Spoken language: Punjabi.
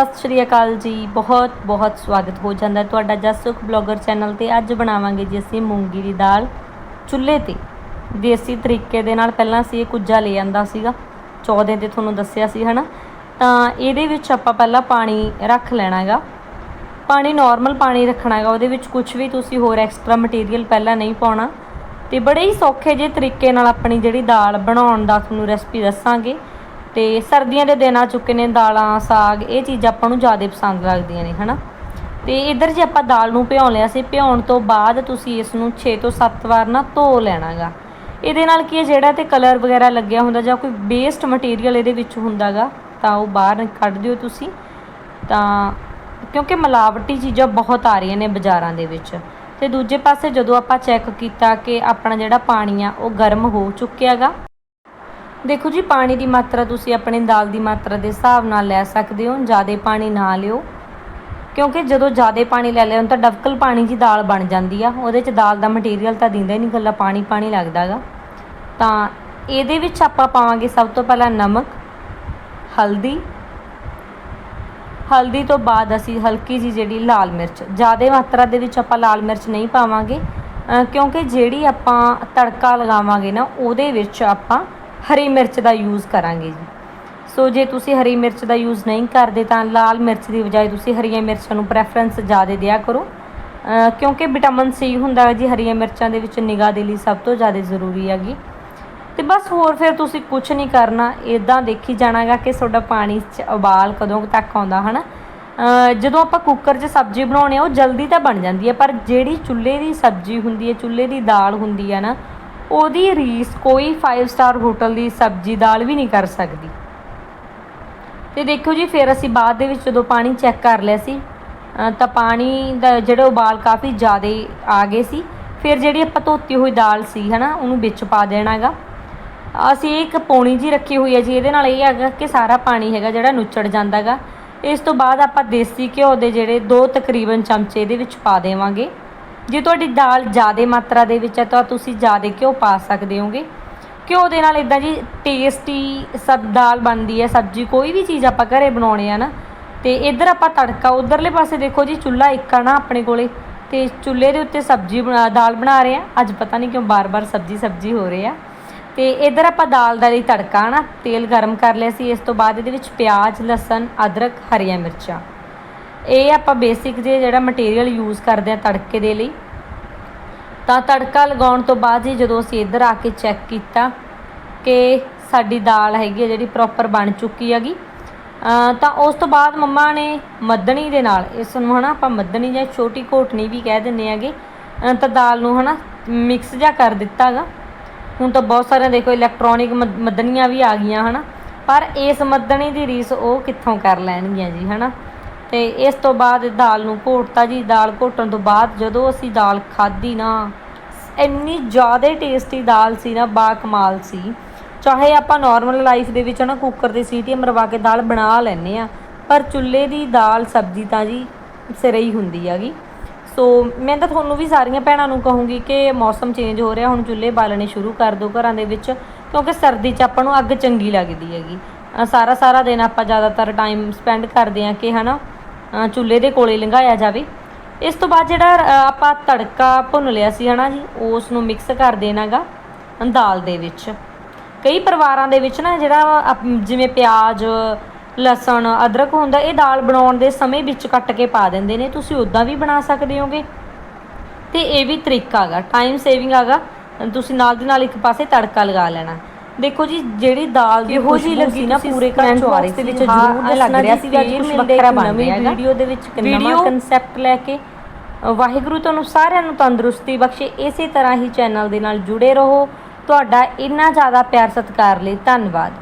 ਸਤਿ ਸ਼੍ਰੀ ਅਕਾਲ ਜੀ। ਬਹੁਤ ਬਹੁਤ ਸਵਾਗਤ ਹੋ ਜਾਂਦਾ ਤੁਹਾਡਾ ਜਸੁਖ ਬਲੌਗਰ ਚੈਨਲ ਤੇ। ਅੱਜ ਬਣਾਵਾਂਗੇ ਜੀ ਅਸੀਂ ਮੂੰਗੀ ਦੀ ਦਾਲ ਚੁੱਲ੍ਹੇ ਤੇ। ਦੇਸੀ ਤਰੀਕੇ ਦੇ ਨਾਲ ਪਹਿਲਾਂ ਅਸੀਂ ਇਹ ਕੁੱਜਾ ਲੈ ਜਾਂਦਾ ਸੀਗਾ। 14 ਤੇ ਤੁਹਾਨੂੰ ਦੱਸਿਆ ਸੀ, ਹਨਾ? ਤਾਂ ਇਹਦੇ ਵਿੱਚ ਆਪਾਂ ਪਹਿਲਾਂ ਪਾਣੀ ਰੱਖ ਲੈਣਾ ਹੈਗਾ ਪਾਣੀ ਨਾਰਮਲ ਪਾਣੀ ਰੱਖਣਾ ਹੈਗਾ ਉਹਦੇ ਵਿੱਚ ਕੁਝ ਵੀ ਤੁਸੀਂ ਹੋਰ ਐਕਸਟਰਾ ਮਟੀਰੀਅਲ ਪਹਿਲਾਂ ਨਹੀਂ ਪਾਉਣਾ। ਤੇ ਬੜੇ ਹੀ ਸੌਖੇ ਜਿਹੇ ਤਰੀਕੇ ਨਾਲ ਆਪਣੀ ਜਿਹੜੀ ਦਾਲ ਬਣਾਉਣ ਦਾ ਤੁਹਾਨੂੰ ਰੈਸਪੀ ਦੱਸਾਂਗੇ। ਤੇ ਸਰਦੀਆਂ ਦੇ ਦਿਨ ਆ ਚੁੱਕੇ ਨੇ ਦਾਲਾਂ, ਸਾਗ, ਇਹ ਚੀਜ਼ਾਂ ਆਪਾਂ ਨੂੰ ਜ਼ਿਆਦਾ ਪਸੰਦ ਲੱਗਦੀਆਂ ਨੇ, ਹਨਾ? ਤੇ ਇਧਰ ਜੇ ਆਪਾਂ ਦਾਲ ਨੂੰ ਭਿਉਂ ਲਿਆ ਸੀ, ਭਿਉਣ ਤੋਂ ਬਾਅਦ ਤੁਸੀਂ ਇਸ ਨੂੰ 6 ਤੋਂ 7 ਵਾਰ ਨਾ ਧੋ ਲੈਣਾਗਾ। ਇਹਦੇ ਨਾਲ ਕੀ ਹੈ, ਜਿਹੜਾ ਤੇ ਕਲਰ ਵਗੈਰਾ ਲੱਗਿਆ ਹੁੰਦਾ ਜਾਂ ਕੋਈ ਵੇਸਟ ਮਟੀਰੀਅਲ ਇਹਦੇ ਵਿੱਚ ਹੁੰਦਾਗਾ, ਤਾਂ ਉਹ ਬਾਹਰ ਕੱਢ ਦਿਓ ਤੁਸੀਂ। ਤਾਂ ਕਿਉਂਕਿ ਮਿਲਾਵਟੀ ਚੀਜ਼ਾਂ ਬਹੁਤ ਆ ਰਹੀਆਂ ਨੇ ਬਾਜ਼ਾਰਾਂ ਦੇ ਵਿੱਚ। ਤੇ ਦੂਜੇ ਪਾਸੇ ਜਦੋਂ ਆਪਾਂ ਚੈੱਕ ਕੀਤਾ ਕਿ ਆਪਣਾ ਜਿਹੜਾ ਪਾਣੀ ਆ, ਉਹ ਗਰਮ ਹੋ ਚੁੱਕਿਆਗਾ ਦੇਖੋ ਜੀ, ਪਾਣੀ ਦੀ ਮਾਤਰਾ ਤੁਸੀਂ ਆਪਣੇ ਦਾਲ ਦੀ ਮਾਤਰਾ ਦੇ ਹਿਸਾਬ ਨਾਲ ਲੈ ਸਕਦੇ ਹੋ, ਜ਼ਿਆਦਾ ਪਾਣੀ ਨਾ ਲਿਓ। ਕਿਉਂਕਿ ਜਦੋਂ ਜ਼ਿਆਦਾ ਪਾਣੀ ਲੈ ਲਿਆ ਤਾਂ ਡਬਕਲ ਪਾਣੀ ਦੀ ਦਾਲ ਬਣ ਜਾਂਦੀ ਆ। ਉਹਦੇ 'ਚ ਦਾਲ ਦਾ ਮਟੀਰੀਅਲ ਤਾਂ ਦਿੰਦਾ ਹੀ ਨਹੀਂ ਗੱਲਾ ਪਾਣੀ ਪਾਣੀ ਲੱਗਦਾਗਾ ਤਾਂ ਇਹਦੇ ਵਿੱਚ ਆਪਾਂ ਪਾਵਾਂਗੇ ਸਭ ਤੋਂ ਪਹਿਲਾਂ ਨਮਕ, ਹਲਦੀ। ਹਲਦੀ ਤੋਂ ਬਾਅਦ ਅਸੀਂ ਹਲਕੀ ਜੀ ਜਿਹੜੀ ਲਾਲ ਮਿਰਚ, ਜ਼ਿਆਦਾ ਮਾਤਰਾ ਦੇ ਵਿੱਚ ਆਪਾਂ ਲਾਲ ਮਿਰਚ ਨਹੀਂ ਪਾਵਾਂਗੇ। ਕਿਉਂਕਿ ਜਿਹੜੀ ਆਪਾਂ ਤੜਕਾ ਲਗਾਵਾਂਗੇ ਨਾ, ਉਹਦੇ ਵਿੱਚ ਆਪਾਂ ਹਰੀ ਮਿਰਚ ਦਾ ਯੂਜ਼ ਕਰਾਂਗੇ ਜੀ। ਸੋ ਜੇ ਤੁਸੀਂ ਹਰੀ ਮਿਰਚ ਦਾ ਯੂਜ਼ ਨਹੀਂ ਕਰਦੇ ਤਾਂ ਲਾਲ ਮਿਰਚ ਦੀ ਬਜਾਏ ਤੁਸੀਂ ਹਰੀਆਂ ਮਿਰਚਾਂ ਨੂੰ ਪ੍ਰੈਫਰੈਂਸ ਜ਼ਿਆਦਾ ਦਿਆ ਕਰੋ। ਕਿਉਂਕਿ ਵਿਟਾਮਿਨ ਸੀ ਹੁੰਦਾ ਹੈ ਜੀ ਹਰੀਆਂ ਮਿਰਚਾਂ ਦੇ ਵਿੱਚ ਨਿਗਾਹ ਦੇ ਲਈ ਸਭ ਤੋਂ ਜ਼ਿਆਦਾ ਜ਼ਰੂਰੀ ਹੈਗੀ ਤੇ ਬਸ ਹੋਰ ਫਿਰ ਤੁਸੀਂ ਕੁਝ ਨਹੀਂ ਕਰਨਾ ਇਦਾਂ ਦੇਖੀ ਜਾਣਾਗਾ ਕਿ ਤੁਹਾਡਾ ਪਾਣੀ 'ਚ ਉਬਾਲ ਕਦੋਂ ਤੱਕ ਆਉਂਦਾ ਹਨਾ? ਅ, ਜਦੋਂ ਆਪਾਂ ਕੁੱਕਰ 'ਚ ਸਬਜ਼ੀ ਬਣਾਉਣੇ ਆ ਉਹ ਜਲਦੀ ਤਾਂ ਬਣ ਜਾਂਦੀ ਹੈ ਪਰ ਜਿਹੜੀ ਚੁੱਲ੍ਹੇ ਦੀ ਸਬਜ਼ੀ ਹੁੰਦੀ ਹੈ ਚੁੱਲ੍ਹੇ ਦੀ ਦਾਲ ਹੁੰਦੀ ਹੈ ਨਾ ਉਹਦੀ ਰੀਸ ਕੋਈ 5 ਸਟਾਰ ਹੋਟਲ ਦੀ ਸਬਜ਼ੀ ਦਾਲ ਵੀ ਨਹੀਂ ਕਰ ਸਕਦੀ। ਤੇ ਦੇਖੋ ਜੀ, ਫਿਰ ਅਸੀਂ ਬਾਅਦ ਦੇ ਵਿੱਚ ਜਦੋਂ ਪਾਣੀ ਚੈੱਕ ਕਰ ਲਿਆ ਸੀ ਤਾਂ ਪਾਣੀ ਦਾ ਜਿਹੜਾ ਉਬਾਲ ਕਾਫੀ ਜ਼ਿਆਦਾ ਆ ਗਏ ਸੀ। ਫਿਰ ਜਿਹੜੀ ਆਪਾਂ ਧੋਤੀ ਹੋਈ ਦਾਲ ਸੀ, ਹਨਾ, ਉਹਨੂੰ ਵਿੱਚ ਪਾ ਦੇਣਾਗਾ ਅਸੀਂ ਇੱਕ ਪੌਣੀ ਜੀ ਰੱਖੀ ਹੋਈ ਹੈ ਜੀ, ਇਹਦੇ ਨਾਲ ਇਹ ਹੈਗਾ ਕਿ ਸਾਰਾ ਪਾਣੀ ਹੈਗਾ ਜਿਹੜਾ ਨੁੱਚੜ ਜਾਂਦਾਗਾ ਇਸ ਤੋਂ ਬਾਅਦ ਆਪਾਂ ਦੇਸੀ ਘਿਓ ਦੇ ਜਿਹੜੇ ਦੋ ਤਕਰੀਬਨ ਚਮਚੇ ਇਹਦੇ ਵਿੱਚ ਪਾ ਦੇਵਾਂਗੇ। ਜੇ ਤੁਹਾਡੀ ਦਾਲ ਜ਼ਿਆਦਾ ਮਾਤਰਾ ਦੇ ਵਿੱਚ ਹੈ ਤਾਂ ਤੁਸੀਂ ਜ਼ਿਆਦਾ ਘਿਓ ਪਾ ਸਕਦੇ ਹੋਗੇ। ਘਿਓ ਦੇ ਨਾਲ ਇਦਾਂ ਜੀ ਟੇਸਟੀ ਸਬ ਦਾਲ ਬਣਦੀ ਹੈ, ਸਬਜ਼ੀ ਕੋਈ ਵੀ ਚੀਜ਼ ਆਪਾਂ ਘਰੇ ਬਣਾਉਣੇ ਆ ਨਾ, ਤੇ ਇੱਧਰ ਆਪਾਂ ਤੜਕਾ, ਉਧਰਲੇ ਪਾਸੇ ਦੇਖੋ ਜੀ ਚੁੱਲ੍ਹਾ ਇੱਕ ਆ ਨਾ ਆਪਣੇ ਕੋਲੇ, ਤੇ ਚੁੱਲ੍ਹੇ ਦੇ ਉੱਤੇ ਸਬਜ਼ੀ ਬਣਾ, ਦਾਲ ਬਣਾ ਰਹੇ ਆ। ਅੱਜ ਪਤਾ ਨਹੀਂ ਕਿਉਂ ਬਾਰ-ਬਾਰ ਸਬਜ਼ੀ ਸਬਜ਼ੀ ਹੋ ਰਹੀ ਆ। ਤੇ ਇੱਧਰ ਆਪਾਂ ਦਾਲ ਦਾ ਲਈ ਤੜਕਾ ਨਾ ਤੇਲ ਗਰਮ ਕਰ ਲਿਆ ਸੀ, ਇਸ ਤੋਂ ਬਾਅਦ ਇਹਦੇ ਵਿੱਚ ਪਿਆਜ਼, ਲਸਣ, ਅਦਰਕ, ਹਰੀਆਂ ਮਿਰਚਾਂ। ਇਹ ਆਪਾਂ ਬੇਸਿਕ ਜੇ ਜਿਹੜਾ ਮਟੀਰੀਅਲ ਯੂਜ਼ ਕਰਦੇ ਆ ਤੜਕੇ ਦੇ ਲਈ, ਤਾਂ ਤੜਕਾ ਲਗਾਉਣ ਤੋਂ ਬਾਅਦ ਜੀ ਜਦੋਂ ਅਸੀਂ ਇੱਧਰ ਆ ਕੇ ਚੈੱਕ ਕੀਤਾ ਕਿ ਸਾਡੀ ਦਾਲ ਹੈਗੀ ਹੈ ਜਿਹੜੀ ਪ੍ਰੋਪਰ ਬਣ ਚੁੱਕੀ ਹੈਗੀ ਤਾਂ ਉਸ ਤੋਂ ਬਾਅਦ ਮੰਮਾ ਨੇ ਮੱਧਣੀ ਦੇ ਨਾਲ, ਇਸ ਨੂੰ ਹਨਾ ਆਪਾਂ ਮੱਧਣੀ ਜਾਂ ਛੋਟੀ ਘੋਟਣੀ ਵੀ ਕਹਿ ਦਿੰਦੇ ਹੈਗੇ ਤਾਂ ਦਾਲ ਨੂੰ ਹਨਾ ਮਿਕਸ ਜਿਹਾ ਕਰ ਦਿੱਤਾਗਾ ਹੁਣ ਤਾਂ ਬਹੁਤ ਸਾਰੀਆਂ ਦੇਖੋ ਇਲੈਕਟ੍ਰੋਨਿਕ ਮੱਧਣੀਆਂ ਵੀ ਆ ਗਈਆਂ ਹਨਾ, ਪਰ ਇਸ ਮੱਧਣੀ ਦੀ ਰੀਸ ਉਹ ਕਿੱਥੋਂ ਕਰ ਲੈਣਗੀਆਂ ਜੀ ਹਨਾ? ਤੇ ਇਸ ਤੋਂ ਬਾਅਦ ਦਾਲ ਨੂੰ ਘੋਟਤਾ ਜੀ। ਦਾਲ ਘੋਟਣ ਤੋਂ ਬਾਅਦ ਜਦੋਂ ਅਸੀਂ ਦਾਲ ਖਾਧੀ ਨਾ ਇੰਨੀ ਜ਼ਿਆਦਾ ਟੇਸਟੀ ਦਾਲ ਸੀ ਨਾ ਬਾ ਕਮਾਲ ਸੀ। ਚਾਹੇ ਆਪਾਂ ਨਾਰਮਲ ਲਾਈਫ ਦੇ ਵਿੱਚ ਨਾ ਕੁੱਕਰ ਤੇ ਸੀਟੀ ਮਰਵਾ ਕੇ ਦਾਲ ਬਣਾ ਲੈਨੇ ਆ ਪਰ ਚੁੱਲ੍ਹੇ ਦੀ ਦਾਲ ਸਬਜ਼ੀ ਤਾਂ ਜੀ ਸਿਰੇ ਹੀ ਹੁੰਦੀ ਹੈਗੀ ਸੋ ਮੈਂ ਤਾਂ ਤੁਹਾਨੂੰ ਵੀ ਸਾਰੀਆਂ ਭੈਣਾਂ ਨੂੰ ਕਹੂੰਗੀ ਕਿ ਮੌਸਮ ਚੇਂਜ ਹੋ ਰਿਹਾ ਹੁਣ ਚੁੱਲ੍ਹੇ ਬਾਲਣੇ ਸ਼ੁਰੂ ਕਰ ਦਿਓ ਘਰਾਂ ਦੇ ਵਿੱਚ ਕਿਉਂਕਿ ਸਰਦੀ 'ਚ ਆਪਾਂ ਨੂੰ ਅੱਗ ਚੰਗੀ ਲੱਗਦੀ ਹੈਗੀ। ਸਾਰਾ ਸਾਰਾ ਦਿਨ ਆਪਾਂ ਜ਼ਿਆਦਾਤਰ ਟਾਈਮ ਸਪੈਂਡ ਕਰਦੇ ਆ ਕਿ ਹਨਾ ਅ, ਚੁੱਲ੍ਹੇ ਦੇ ਕੋਲੇ ਲੰਘਾਇਆ ਜਾਵੇ। ਇਸ ਤੋਂ ਬਾਅਦ ਜਿਹੜਾ ਆਪਾਂ ਤੜਕਾ ਭੁੰਨ ਲਿਆ ਸੀ ਹਨਾ ਜੀ ਉਸ ਨੂੰ ਮਿਕਸ ਕਰ ਦੇਣਾਗਾ ਦਾਲ ਦੇ ਵਿੱਚ। ਕਈ ਪਰਿਵਾਰਾਂ ਦੇ ਵਿੱਚ ਨਾ ਜਿਹੜਾ ਅਪ- ਜਿਵੇਂ ਪਿਆਜ਼, ਲਸਣ, ਅਦਰਕ ਹੁੰਦਾ, ਇਹ ਦਾਲ ਬਣਾਉਣ ਦੇ ਸਮੇਂ ਵਿੱਚ ਕੱਟ ਕੇ ਪਾ ਦਿੰਦੇ ਨੇ। ਤੁਸੀਂ ਉਦਾਂ ਵੀ ਬਣਾ ਸਕਦੇ ਹੋਗੇ। ਤੇ ਇਹ ਵੀ ਤਰੀਕਾ ਹੈਗਾ ਟਾਈਮ ਸੇਵਿੰਗ ਹੈਗਾ। ਤੁਸੀਂ ਨਾਲ ਦੀ ਨਾਲ ਇੱਕ ਪਾਸੇ ਤੜਕਾ ਲਗਾ ਲੈਣਾ। ਦੇਖੋ ਜੀ ਜਿਹੜੀ ਦਾਲ ਦੀ ਖੁਸ਼ਬੂ ਲੱਗੀ ਨਾ ਪੂਰੇ ਘਰ ਚੋਂ ਆ ਰਹੀ ਸੀ। ਵਿੱਚ ਜ਼ਰੂਰ ਲੱਗ ਰਿਹਾ ਸੀ ਅੱਜ ਫੇਰ ਕੁਝ ਵੱਖਰਾ ਬਣ ਰਿਹਾ ਹੈਗਾ ਵੀਡੀਓ ਦੇ ਵਿੱਚ ਇੱਕ ਨਵਾਂ ਕਨਸੈਪਟ ਲੈ ਕੇ ਵਾਹਿਗੁਰੂ ਤੁਹਾਨੂੰ ਸਾਰਿਆਂ ਨੂੰ ਤੰਦਰੁਸਤੀ ਬਖਸ਼ੇ। ਇਸੇ ਤਰ੍ਹਾਂ ਹੀ ਚੈਨਲ ਦੇ ਨਾਲ ਜੁੜੇ ਰਹੋ। ਤੁਹਾਡਾ ਇੰਨਾ ਜ਼ਿਆਦਾ ਪਿਆਰ ਸਤਿਕਾਰ ਲਈ ਧੰਨਵਾਦ।